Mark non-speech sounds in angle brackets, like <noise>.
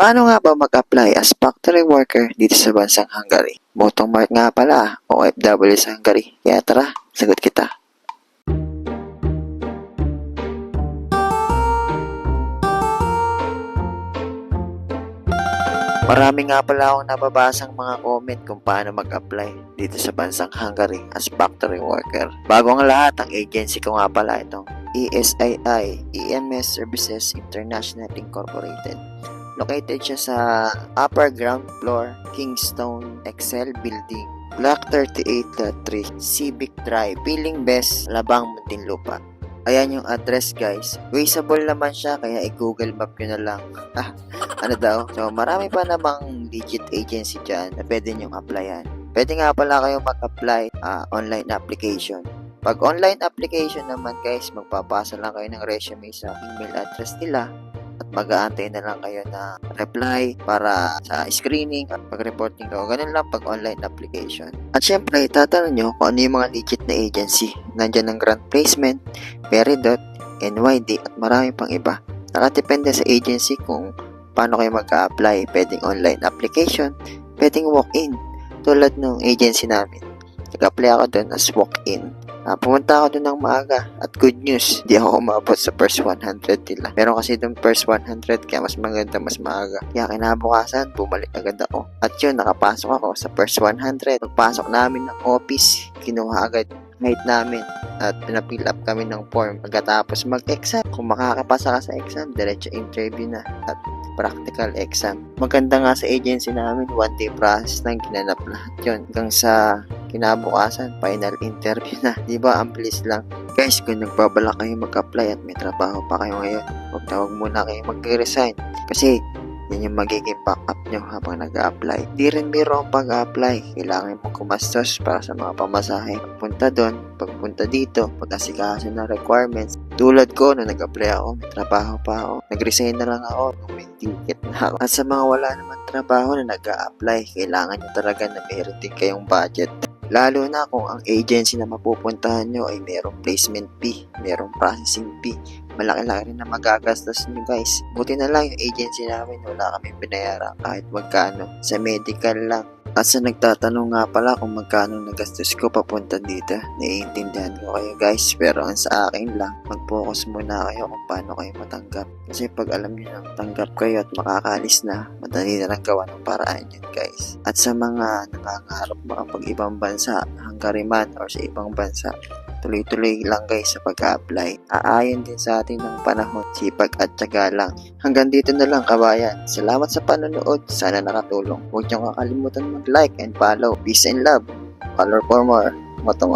Paano nga ba mag-apply as factory worker dito sa bansang Hungary? Motong Mark nga pala, OFW sa Hungary. Kaya tara, sagot kita. Marami nga pala akong nababasang mga comment kung paano mag-apply dito sa bansang Hungary as factory worker. Bago ang lahat, ang agency ko nga pala itong ESII, EMS Services International Incorporated. Located siya sa upper ground floor, Kingstone Excel Building, Block 38.3, Civic Drive, Piling Best, Labang, Muntinlupa. Ayan yung address guys. Wasteable naman siya kaya i-google map nyo na lang. <laughs> ano daw? So marami pa namang legit agency dyan na pwede nyong applyan. Pwede nga pala kayo mag-apply ah, online application. Pag online application naman guys, magpapasa lang kayo ng resume sa email address nila at mag-aantay na lang kayo na reply para sa screening at pag-reporting ko. Ganun lang pag online application. At syempre, tatanong nyo kung ano yung mga legit na agency. Nandyan ang Grant Placement, Peridot, NYD at marami pang iba. Nakadepende sa agency kung paano kayo mag-apply. Pwedeng online application, pwedeng walk-in. Tulad ng agency namin. Nag-apply ako doon as walk-in. Ah, pumunta ako doon ng maaga at good news, di ako umabot sa first 100 nila. Meron kasi doon first 100 kaya mas maganda, mas maaga. Kaya kinabukasan, bumalik agad ako. At yun, nakapasok ako sa first 100. Pagpasok namin ng office, kinuha agad height namin at pinapill up kami ng form. Pagkatapos mag-exam, kung makakapasa ka sa exam, diretso interview na at practical exam. Maganda nga sa agency namin, one day process nang ginanap lahat yun. Hanggang sa kinabukasan, final interview na. Di ba? Ang bilis lang. Guys, kung nagbabala kayo mag-apply at may trabaho pa kayo ngayon, huwag na huwag muna kayo mag-resign. Kasi, yan yung magiging backup nyo habang nag-a-apply. Di rin biro ang pag-a-apply. Kailangan mo kumastos para sa mga pamasahe. Pagpunta doon, pagpunta dito, pag-asikaso ng requirements. Tulad ko, nung nag-apply ako, may trabaho pa ako. Nag-resign na lang ako nung may ticket na ako. At sa mga wala naman trabaho na nag-a-apply, kailangan nyo talaga na meron din kayong budget. Lalo na kung ang agency na mapupuntahan nyo ay merong placement fee, merong processing fee. Malaki-laki rin na magagastos nyo guys. Buti na lang yung agency namin, wala kami binayaran kahit magkano. Sa medical lang. At sa nagtatanong nga pala kung magkano nagastos ko papunta dito, naiintindihan ko kayo guys. Pero ang sa akin lang, mag-focus muna kayo kung paano kayo matanggap. Kasi pag alam niyo nang tanggap kayo at makakalis na, madali na lang gawa ng paraan yun guys. At sa mga nangangarap makapag ibang bansa, Hungary man or sa ibang bansa, tuloy-tuloy lang guys sa pag-apply. Aayon din sa atin ng panahon, sipag at tiyaga lang. Hanggang dito na lang kabayan. Salamat sa panonood. Sana nakatulong. Huwag niyo kakalimutan mag-like and follow. Peace and love. Color for more. Motong